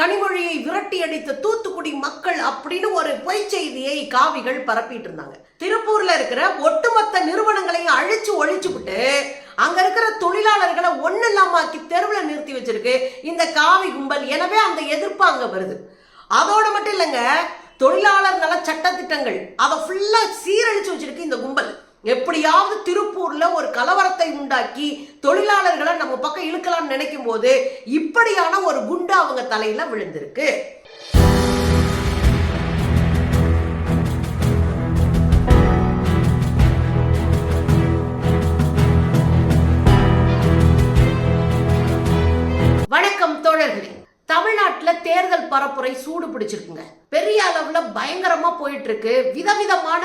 கனிமொழியை விரட்டி அடித்த தூத்துக்குடி மக்கள் அப்படின்னு ஒரு பொய் செய்தியை காவிகள் பரப்பிட்டு இருந்தாங்க. திருப்பூர்ல இருக்கிற ஒட்டுமொத்த நிறுவனங்களையும் அழிச்சு விட்டு அங்க இருக்கிற தொழிலாளர்களை ஒண்ணு இல்லாமாக்கி தெருவில் நிறுத்தி வச்சிருக்கு இந்த காவி கும்பல். எனவே அந்த எதிர்ப்பு அங்க வருது. அதோட மட்டும் இல்லைங்க தொழிலாளர் நல சட்டத்திட்டங்கள். அதை ஃபுல்லா சீரழிச்சு வச்சிருக்கு இந்த கும்பல். எப்படியாவது திருப்பூர்ல ஒரு கலவரத்தை உண்டாக்கி தொழிலாளர்களை நம்ம பக்கம் இழுக்கலாம்னு நினைக்கும் போது இப்படியான ஒரு குண்டு அவங்க தலையில விழுந்திருக்கு. வணக்கம் தோழர்களே. தமிழ்நாட்டுல தேர்தல் பரப்புரை சூடு பிடிச்சிருக்குங்க. பெரிய அளவுல பயங்கரமா போயிட்டு இருக்கு. விதவிதமான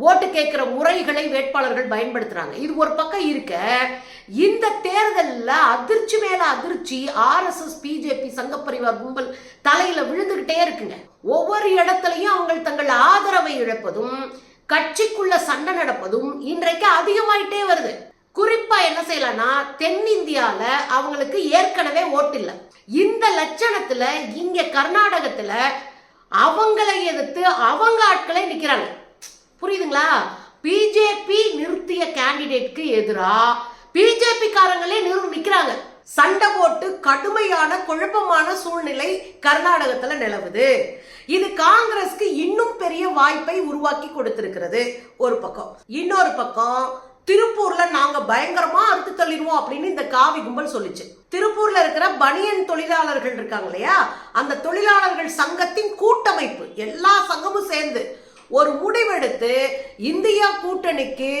ஓட்டு கேட்குற முறைகளை வேட்பாளர்கள் பயன்படுத்துகிறாங்க இது ஒரு பக்கம் இருக்க இந்த தேர்தலில் அதிர்ச்சி மேலே அதிர்ச்சி ஆர்எஸ்எஸ் பிஜேபி சங்கப்பரிவார் கும்பல் தலையில் விழுந்துக்கிட்டே இருக்குங்க. ஒவ்வொரு இடத்துலையும் அவங்க தங்கள் ஆதரவை இழப்பதும் கட்சிக்குள்ள சண்டை நடப்பதும் இன்றைக்கு அதிகமாயிட்டே வருது. குறிப்பா என்ன செய்யலாம்னா தென்னிந்தியால அவங்களுக்கு ஏற்கனவே ஓட்டு இல்லை. இந்த லட்சணத்துல இங்க கர்நாடகத்துல அவங்களை எதிர்த்து அவங்க ஆட்களே நிக்கிறாங்க. புரியுதுங்களா? பிஜேபி நிறுத்திய கேண்டிடேட்க்கு எதிராக பிஜேபி காரங்களே நிறு சண்டை போட்டு கடுமையான குழப்பமான சூழ்நிலை கர்நாடகத்துல நிலவுது. இது காங்கிரஸ்க்கு இன்னும் பெரிய வாய்ப்பை உருவாக்கி கொடுத்திருக்கிறது. ஒரு பக்கம். இன்னொரு பக்கம் திருப்பூர்ல நாங்க பயங்கரமா அறுத்து தள்ளிடுவோம் அப்படின்னு இந்த காவி கும்பல் சொல்லிச்சு. திருப்பூர்ல இருக்கிற பனியன் தொழிலாளர்கள் இருக்காங்க இல்லையா? அந்த தொழிலாளர்கள் சங்கத்தின் கூட்டமைப்பு எல்லா சங்கமும் சேர்ந்து ஒரு முடிவெடுத்து இந்தியா கூட்டணிக்கு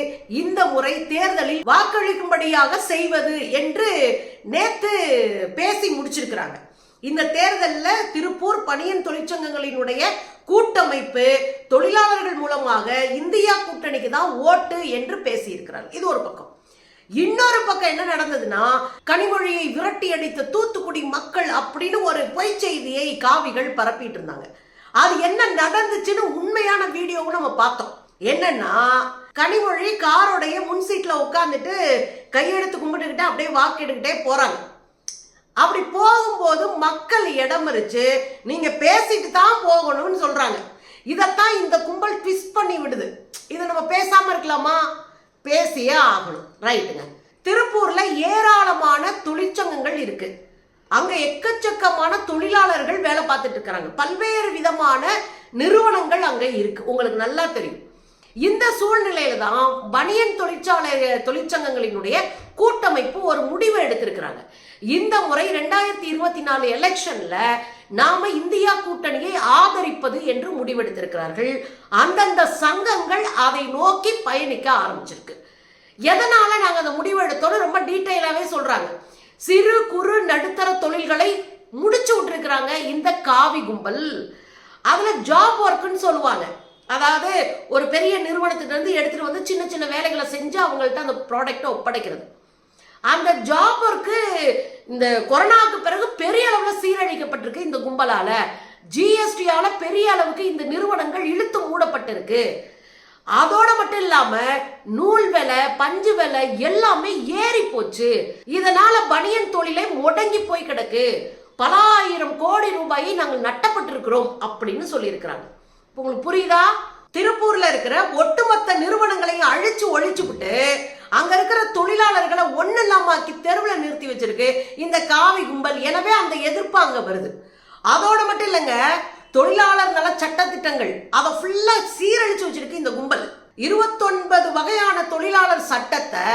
இந்த முறை தேர்தலில் வாக்களிக்கும்படியாக செய்வது என்று நேத்து பேசி முடிச்சிருக்கிறாங்க. இந்த தேர்தலில் திருப்பூர் பணியன் தொழிற்சங்கங்களினுடைய கூட்டமைப்பு தொழிலாளர்கள் மூலமாக இந்தியா கூட்டணிக்கு தான் ஓட்டு என்று பேசியிருக்கிறார். இது ஒரு பக்கம். இன்னொரு பக்கம் என்ன நடந்ததுன்னா கனிமொழியை விரட்டி அடித்த தூத்துக்குடி மக்கள் அப்படின்னு ஒரு பொய் செய்தியை காவிகள் பரப்பிட்டு இருந்தாங்க. அது என்ன நடந்துச்சுன்னு உண்மையான வீடியோவும் நம்ம பார்த்தோம். என்னன்னா கனிமொழி காரோடைய முன் சீட்ல உட்காந்துட்டு கையெடுத்து கும்பிட்டுக்கிட்டு அப்படியே வாக்கு எடுக்கிட்டே போறாங்க. அப்படி போகும்போது மக்கள் இடம் இருச்சு நீங்க பேசிட்டு தான் போகணும்னு சொல்றாங்க. இதைத்தான் இந்த கும்பல் ட்விஸ்ட் பண்ணி விடுது. இதை நம்ம பேசாம இருக்கலாமா? பேசியே ஆகணும். ரைட்டுங்க திருப்பூர்ல ஏராளமான தொழிற்சங்கங்கள் இருக்கு. அங்க எக்கச்சக்கமான தொழிலாளர்கள் வேலை பார்த்துட்டு இருக்கிறாங்க. பல்வேறு விதமான நிறுவனங்கள் அங்க இருக்கு. உங்களுக்கு நல்லா தெரியும். இந்த சூழ்நிலையில தான் பனியன் தொழிற்சாலை தொழிற்சங்கங்களினுடைய கூட்டமைப்பு ஒரு முடிவு எடுத்திருக்கிறாங்க. இந்த முறை ரெண்டாயிரத்தி இருபத்தி நாலு எலெக்ஷன்ல நாம இந்தியா கூட்டணியை ஆதரிப்பது என்று முடிவெடுத்திருக்கிறார்கள். அந்தந்த சங்கங்கள் அதை நோக்கி பயணிக்க ஆரம்பிச்சிருக்கு. எதனால நாங்க அந்த முடிவு எடுத்தோன்னு ரொம்ப டீட்டெயிலாவே சொல்றாங்க. சிறு குறு நடுத்தர தொழில்களை முடிச்சு விட்டுருக்குறாங்க இந்த காவி கும்பல். அதில் ஜாப் ஒர்க்குன்னு சொல்லுவாங்க. அதாவது ஒரு பெரிய நிறுவனத்திட்ட இருந்து வந்து சின்ன சின்ன வேலைகளை செஞ்சு அவங்கள்ட்ட அந்த ப்ராடக்டை ஒப்படைக்கிறது. அந்த ஜாப் ஒர்க்கு இந்த கொரோனாவுக்கு பிறகு பெரிய அளவில் சீரழிக்கப்பட்டிருக்கு இந்த கும்பலால். ஜிஎஸ்டியால் பெரிய அளவுக்கு இந்த நிறுவனங்கள் இழுத்து மூடப்பட்டிருக்கு. அதோட மட்டும் இல்லாம நூல் விலை பஞ்சு விலை எல்லாமே ஏறி போச்சு. இதனால பனியன் தொழிலை முடங்கி போய் கிடக்கு. பல ஆயிரம் கோடி ரூபாயை நாங்கள் நட்டப்பட்டிருக்கிறோம் அப்படின்னு சொல்லியிருக்கிறாங்க. உங்களுக்கு புரியுதா? திருப்பூர்ல இருக்கிற ஒட்டுமொத்த நிறுவனங்களையும் அழிச்சு விட்டு அங்க இருக்கிற தொழிலாளர்களை ஒண்ணு இல்லாமாக்கி தெருவில் நிறுத்தி வச்சிருக்கு. இந்த காவி கும்பல் எனவே அந்த எதிர்ப்பு அங்க வருது. அதோட மட்டும் இல்லைங்க தொழிலாளர் நல சட்டத்திட்டங்கள். அதை ஃபுல்லா சீரழிச்சு வச்சிருக்கு இந்த கும்பல். இருபத்தொன்பது வகையான தொழிலாளர் சட்டத்தை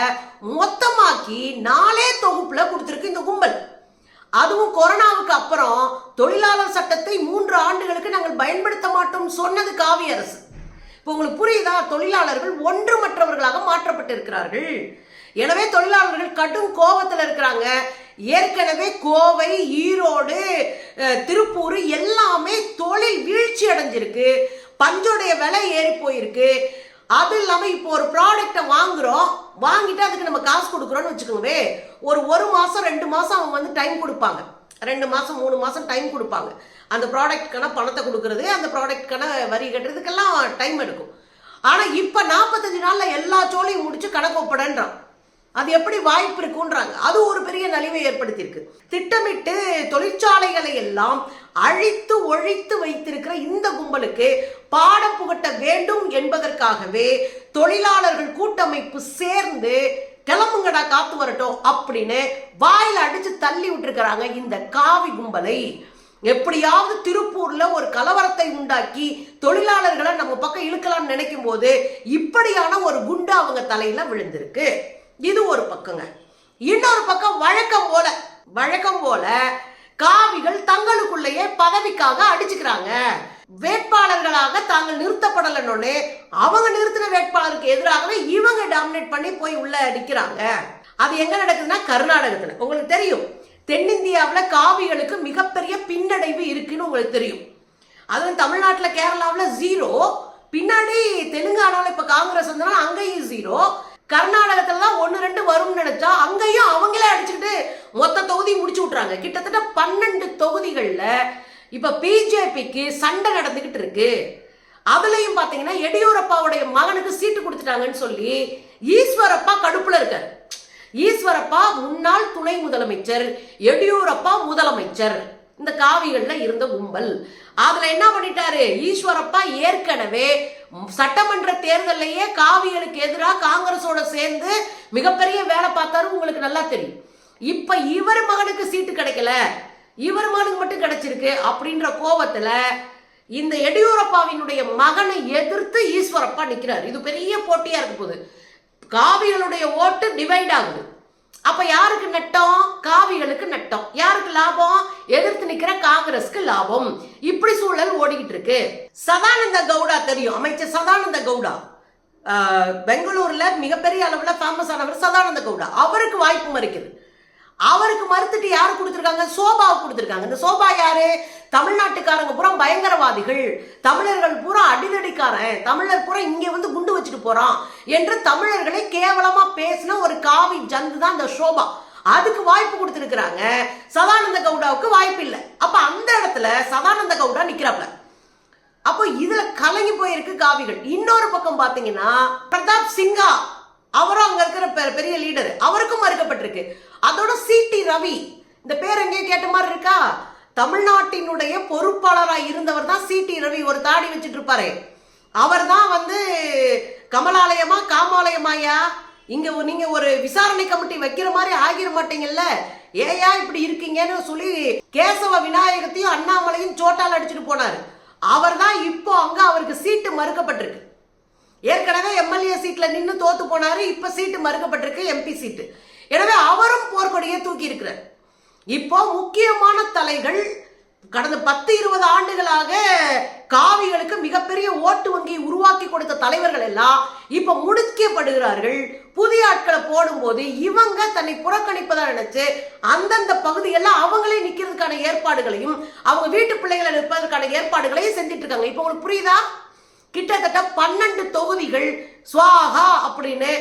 மொத்தமாக்கி நாலே தொகுப்புல கொடுத்துருக்கு இந்த கும்பல். அதுவும் கொரோனாவுக்கு அப்புறம் தொழிலாளர் சட்டத்தை மூன்று ஆண்டுகளுக்கு நாங்கள் பயன்படுத்த மாட்டோம் சொன்னது காவி அரசு இப்போ உங்களுக்கு புரியுதா? தொழிலாளர்கள் ஒன்று மற்றவர்களாக மாற்றப்பட்டிருக்கிறார்கள். எனவே தொழிலாளர்கள் கடும் கோபத்தில் இருக்கிறாங்க. ஏற்கனவே கோவை ஈரோடு திருப்பூர் எல்லாமே அடைஞ்சிருக்கு. பஞ்சோடைய விலை ஏறி போயிருக்கு. அது இல்லாம இப்போ ஒரு ப்ராடக்ட்டை வாங்குறோம். வாங்கிட்டு அதுக்கு நம்ம காசு கொடுக்குறோம்னு வச்சுக்கோங்கவே ஒரு ஒரு மாசம் ரெண்டு மாசம் அவங்க வந்து டைம் கொடுப்பாங்க. ரெண்டு மாசம் மூணு மாசம் டைம் கொடுப்பாங்க. அந்த ப்ராடக்ட்க்கான பணத்தை கொடுக்கறது அந்த ப்ராடக்ட்க்கான வரி கட்டுறதுக்கெல்லாம் டைம் எடுக்கும். ஆனா இப்ப நாற்பத்தஞ்சு நாள்ல எல்லா சோலையும் முடிச்சு கணக்கு ஒப்படன்றான். அது எப்படி வாய்ப்பு இருக்குன்றாங்க. அது ஒரு பெரிய நலிவை ஏற்படுத்தியிருக்கு. திட்டமிட்டு தொழிற்சாலைகளை எல்லாம் அழித்து ஒழித்து வைத்திருக்கிற இந்த கும்பலுக்கு பாடம் புகட்ட வேண்டும் என்பதற்காகவே தொழிலாளர்கள் கூட்டமைப்பு சேர்ந்து கிளம்புங்கடா காத்து வரட்டும் அப்படின்னு வாயில் அடிச்சு தள்ளி விட்டுருக்கிறாங்க இந்த காவி கும்பலை. எப்படியாவது திருப்பூர்ல ஒரு கலவரத்தை உண்டாக்கி தொழிலாளர்களை நம்ம பக்கம் இழுக்கலாம்னு நினைக்கும் போது இப்படியான ஒரு குண்டு அவங்க தலையில விழுந்திருக்கு. இது ஒரு பக்கங்க. இன்னொரு பக்கம் வழக்கம் போல வழக்கம் போல காவிகள் தங்களுக்குள்ளேயே பதவிக்காக அடிச்சுக்கிறாங்க. வேட்பாளர்களாக தாங்கள் நிறுத்தப்படலன்னு அவங்க நிறுத்தின வேட்பாளருக்கு எதிராகவே இவங்க டாமினேட் பண்ணி போய் உள்ள அடிக்கிறாங்க அது எங்க நடக்குதுன்னா கர்நாடகத்துல. உங்களுக்கு தெரியும். தென்னிந்தியாவில் காவிகளுக்கு மிகப்பெரிய பின்னடைவு இருக்குன்னு உங்களுக்கு தெரியும். அதுவும் தமிழ்நாட்டில் கேரளாவில் ஜீரோ பின்னாடி தெலுங்கானாவில் இப்போ காங்கிரஸ் வந்தனால அங்கேயும் ஜீரோ கர்நாடகத்துல தான் ஒன்று ரெண்டு வரும்னு நினைச்சா அங்கேயும் அவங்களே அடிச்சுக்கிட்டு மொத்த தொகுதி முடிச்சு விட்றாங்க கிட்டத்தட்ட பன்னெண்டு தொகுதிகளில் இப்போ பிஜேபிக்கு சண்டை நடந்துக்கிட்டு இருக்கு. அதுலயும் பார்த்தீங்கன்னா எடியூரப்பாவுடைய மகனுக்கு சீட்டு கொடுத்துட்டாங்கன்னு சொல்லி ஈஸ்வரப்பா கடுப்புல இருக்கார். ஈஸ்வரப்பா முன்னாள் துணை முதலமைச்சர் எடியூரப்பா முதலமைச்சர். இந்த காவிகள்ல இருந்த கும்பல். அதுல என்ன பண்ணிட்டாரு? ஈஸ்வரப்பா ஏற்கனவே சட்டமன்ற தேர்தலையே காவிகளுக்கு எதிராக காங்கிரஸோட சேர்ந்து மிகப்பெரிய வேலை பார்த்தாரு. உங்களுக்கு நல்லா தெரியும். இப்ப இவர் மகனுக்கு சீட்டு கிடைக்கல. இவர் மகனுக்கு மட்டும் கிடைச்சிருக்கு அப்படின்ற கோபத்துல இந்த எடியூரப்பாவினுடைய மகனை எதிர்த்து ஈஸ்வரப்பா நிக்கிறார். இது பெரிய போட்டியா இருக்க போகுது. காவிகளுடைய ஓட்டு டிவைட் ஆகுது. அப்ப யாருக்கு நட்டம்? காவிகளுக்கு நட்டம். யாருக்கு லாபம்? எதிர்த்து நிக்கிற காங்கிரஸ்க்கு லாபம். இப்படி சூழல் ஓடிக்கிட்டு இருக்கு. சதானந்த கவுடா தெரியும். அமைச்சர் சதானந்த கவுடா. பெங்களூர்ல மிகப்பெரிய அளவுல ஃபேமஸ் ஆனவர் சதானந்த கவுடா. அவருக்கு வாய்ப்பு மறுக்கிறது. அவருக்கு மறுத்துட்டு யார் கொடுத்துருக்காங்க? சோபாவுக்கு கொடுத்துருக்காங்க. இந்த சோபா யாரு? தமிழ்நாட்டுக்காரங்க பூரா பயங்கரவாதிகள். தமிழர்கள் பூரா அடிதடிக்காரன். தமிழர் பூரா இங்கே வந்து குண்டு வச்சுட்டு போறான் என்று தமிழர்களை கேவலமா பேசின ஒரு காவி ஜந்து தான் இந்த சோபா. அதுக்கு வாய்ப்பு கொடுத்துருக்குறாங்க. சதானந்த கவுடாவுக்கு வாய்ப்பு இல்லை. அப்ப அந்த இடத்துல சதானந்த கவுடா நிக்கிறாப்ல. அப்போ இதுல கலங்கி போயிருக்கு காவிகள். இன்னொரு பக்கம் பாத்தீங்கன்னா பிரதாப் சிங்கா. அவரும் அங்க இருக்கிற பெ- பெரிய லீடர் அவருக்கும் மறுக்கப்பட்டிருக்கு. அதோட சிடி ரவி. இந்த பேர் எங்கேயோ கேட்ட மாதிரி இருக்கா? தமிழ்நாட்டினுடைய பொறுப்பாளராக இருந்தவர் தான் சிடி ரவி. ஒரு தாடி வச்சுட்டு இருப்பாரு. அவர் தான் வந்து கமலாலயமா காமாலயமாயா இங்க நீங்க ஒரு விசாரணை கமிட்டி வைக்கிற மாதிரி ஆகிட மாட்டீங்கல்ல? ஏயா இப்படி இருக்கீங்கன்னு சொல்லி கேசவ விநாயகத்தையும் அண்ணாமலையும் சோட்டால் அடிச்சுட்டு போனாரு. அவர் தான் இப்போ அங்க அவருக்கு சீட்டு மறுக்கப்பட்டிருக்கு. ஏற்கனவே எம்எல்ஏ சீட்ல நின்று தோத்து போனாரு. இப்ப சீட்டு மறுக்கப்பட்டிருக்கு எம்பி சீட்டு. எனவே அவரும் போர்க்கொடியை தூக்கி இருக்கிறார் இப்போ முக்கியமான தலைகள் கடந்த பத்து இருபது ஆண்டுகளாக காவிகளுக்கு மிகப்பெரிய ஓட்டு வங்கியை உருவாக்கி கொடுத்த தலைவர்கள் எல்லாம் இப்ப முடுக்கப்படுகிறார்கள் புதிய ஆட்களை போடும்போது இவங்க தன்னை புறக்கணிப்பதா நினைச்சு அந்தந்த பகுதியெல்லாம் அவங்களே நிக்கிறதுக்கான ஏற்பாடுகளையும் அவங்க வீட்டு பிள்ளைகளை நிற்பதற்கான ஏற்பாடுகளையும் செஞ்சுட்டு இருக்காங்க. இப்போ உங்களுக்கு புரியுதா? கிட்டத்தட்ட பன்னெண்டு தொகுதிகள் ஸ்வாஹா அப்படின்னு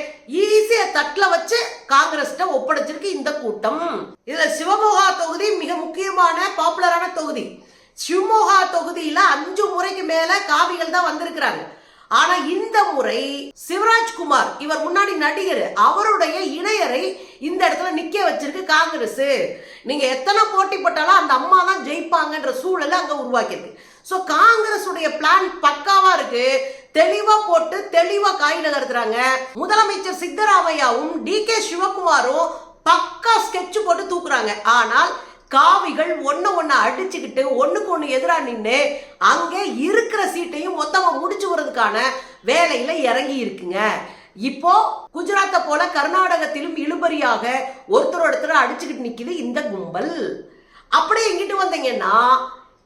ஈஸியா தட்டில் வச்சு காங்கிரஸ்ட ஒப்படைச்சிருக்கு இந்த கூட்டம். இதுல சிவமோகா தொகுதி மிக முக்கியமான பாப்புலரான தொகுதி. சிவமோகா தொகுதியில அஞ்சு முறைக்கு மேல காவிகள் தான் வந்திருக்கிறாங்க. ஆனா இந்த முறை சிவராஜ்குமார் இவர் முன்னாடி நடிகர் அவருடைய இணையரை இந்த இடத்துல நிக்க வச்சிருக்கு காங்கிரஸ். நீங்க எத்தனை போட்டி போட்டாலும் அந்த அம்மா தான் ஜெயிப்பாங்கன்ற சூழலை அங்க உருவாக்கியிருக்கு. ஸோ காங்கிரஸ் உடைய பிளான் பக்காவா இருக்கு. தெளிவா போட்டு தெளிவா காய் நகர்த்துறாங்க முதலமைச்சர் சித்தராமையாவும் டி கே சிவகுமாரும் பக்கா ஸ்கெட்ச் போட்டு தூக்குறாங்க. ஆனால் காவிகள் ஒன்று ஒண்ணு அடிச்சுக்கிட்டு ஒண்ணுக்கு ஒண்ணு எதிராக நின்று அங்கே இருக்கிற சீட்டையும் மொத்தமா முடிச்சு வரதுக்கான வேலையில இறங்கி இருக்குங்க. இப்போ குஜராத்தை போல கர்நாடகத்திலும் இழுபறியாக ஒருத்தர் ஒருத்தர் அடிச்சுக்கிட்டு நிக்குது இந்த கும்பல். அப்படியே எங்கிட்டு வந்தீங்கன்னா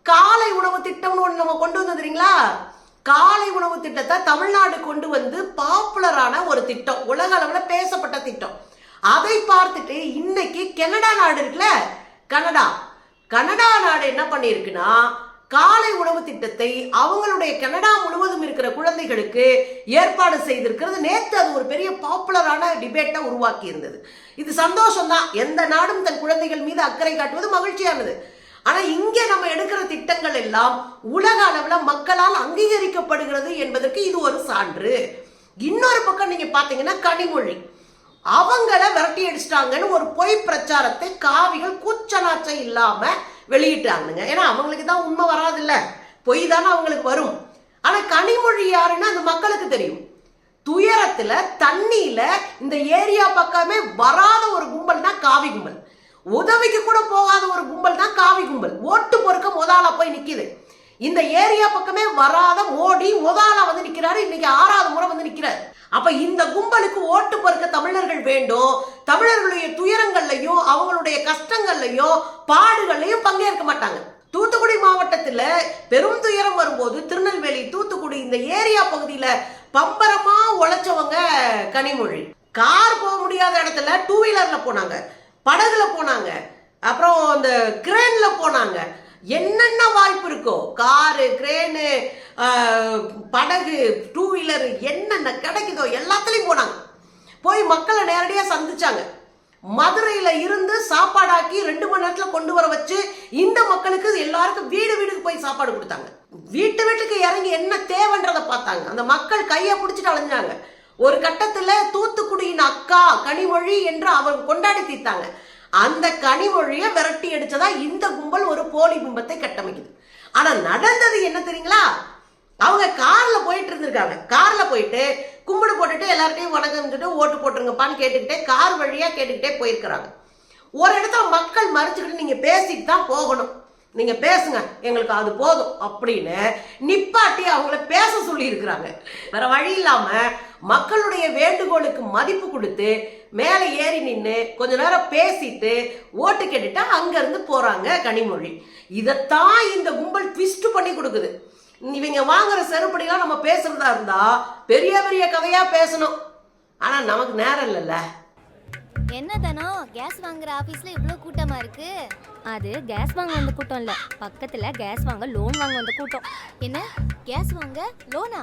காலை உணவு திட்டம்னு ஒன்று நம்ம கொண்டு வந்து காலை உணவு திட்டத்தை தமிழ்நாடு கொண்டு வந்து பாப்புலரான ஒரு திட்டம் உலக அளவில் பேசப்பட்ட திட்டம். அதை பார்த்துட்டு இன்னைக்கு கனடா நாடு இருக்குல்ல? கனடா. கனடா நாடு என்ன பண்ணியிருக்குன்னா காலை உணவு உணவு திட்டத்தை அவங்களுடைய கனடா முழுவதும் இருக்கிற குழந்தைகளுக்கு ஏற்பாடு செய்திருக்கிறது. நேற்று அது ஒரு பெரிய பாப்புலரான டிபேட்டை உருவாக்கி இருந்தது இது சந்தோஷம் தான் எந்த நாடும் தன் குழந்தைகள் மீது அக்கறை காட்டுவது மகிழ்ச்சியானது. ஆனா இங்க நம்ம எடுக்கிற திட்டங்கள் எல்லாம் உலக அளவில் மக்களால் அங்கீகரிக்கப்படுகிறது என்பதற்கு இது ஒரு சான்று. இன்னொரு பக்கம் நீங்க பாத்தீங்கன்னா கனிமொழி. அவங்கள விரட்டி அடிச்சிட்டாங்கன்னு ஒரு பொய் பிரச்சாரத்தை காவிகள் கூச்சநாச்சம் இல்லாம வெளியிட்டாங்க ஏன்னா அவங்களுக்கு தான் உண்மை வராதுல்ல. பொய் தானே அவங்களுக்கு வரும். ஆனா கனிமொழி யாருன்னு அந்த மக்களுக்கு தெரியும். துயரத்துல தண்ணியில இந்த ஏரியா பக்கமே வராத ஒரு கும்பல்னா காவி கும்பல். உதவிக்கு கூட போகாத ஒரு கும்பல் தான் காவி கும்பல். ஓட்டு பொறுக்க முதலா போய் நிற்கிது இந்த ஏரியா பக்கமே வராத மோடி முதலா வந்து நிற்கிறாரு இன்னைக்கு ஆறாவது முறை வந்து நிற்கிறாரு அப்ப இந்த கும்பலுக்கு ஓட்டு பொறுக்க தமிழர்கள் வேண்டும். தமிழர்களுடைய துயரங்கள்லையும் அவங்களுடைய கஷ்டங்கள்லையும் பாடுகள்லையும் பங்கேற்க மாட்டாங்க. தூத்துக்குடி மாவட்டத்தில் பெரும் துயரம் வரும்போது திருநெல்வேலி தூத்துக்குடி இந்த ஏரியா பகுதியில் பம்பரமாக உழைச்சவங்க கனிமொழி. கார் போக முடியாத இடத்துல டூ வீலரில் போனாங்க. படகுல போனாங்க. அப்புறம் இந்த கிரேன்ல போனாங்க. என்னென்ன வாய்ப்பு இருக்கோ காரு கிரேனு படகு டூ வீலர் என்னென்ன கிடைக்குதோ எல்லாத்துலேயும் போனாங்க. போய் மக்களை நேரடியாக சந்திச்சாங்க. மதுரையில் இருந்து சாப்பாடாக்கி ரெண்டு மணி நேரத்தில் கொண்டு வர வச்சு இந்த மக்களுக்கு எல்லாருக்கும் வீடு வீடுக்கு போய் சாப்பாடு கொடுத்தாங்க. வீட்டு வீட்டுக்கு இறங்கி என்ன தேவைன்றதை பார்த்தாங்க. அந்த மக்கள் கையை பிடிச்சிட்டு அலைஞ்சாங்க. ஒரு கட்டத்துல தூத்துக்குடியின் அக்கா கனிமொழி என்று அவங்க கொண்டாடி தீர்த்தாங்க. அந்த கனிமொழியை விரட்டி அடிச்சதா இந்த கும்பல் ஒரு போலி கும்பத்தை கட்டமைக்குது. ஆனா நடந்தது என்ன தெரியுங்களா? அவங்க கார்ல போயிட்டு இருந்திருக்காங்க. கார்ல போயிட்டு கும்பிடு போட்டுட்டு எல்லார்ட்டையும் வணக்கம் சொல்லிட்டு ஓட்டு போட்டுருங்கப்பான்னு கேட்டுக்கிட்டே கார் வழியா கேட்டுக்கிட்டே போயிருக்கிறாங்க. ஒரு இடத்துல மக்கள் மறைச்சுக்கிட்டு நீங்க பேசிட்டு தான் போகணும். நீங்க பேசுங்க எங்களுக்கு அது போதும் அப்படின்னு நிப்பாட்டி அவங்கள பேச சொல்லி இருக்கிறாங்க வேற வழி இல்லாம மக்களுடைய வேண்டுகோளுக்கு மதிப்பு கொடுத்து மேலே ஏறி நின்று கொஞ்ச நேரம் பேசிட்டு ஓட்டு கேட்டுட்டு அங்க இருந்து போறாங்க கனிமொழி. இதைத்தான் இந்த கும்பல் ட்விஸ்ட் பண்ணி கொடுக்குது. இவங்க வாங்குற செருப்படிலாம் நம்ம பேசுறதா இருந்தா பெரிய பெரிய கதையா பேசணும். ஆனா நமக்கு நேரம் இல்லைல்ல. என்ன தானோ கேஸ் வாங்குற ஆபீஸ்ல இவ்ளோ கூட்டமா இருக்கு? அது கேஸ் வாங்க வந்த கூட்டம் இல்ல பக்கத்துல கேஸ் வாங்க லோன் வாங்க வந்த கூட்டம். என்ன? கேஸ் வாங்க லோனா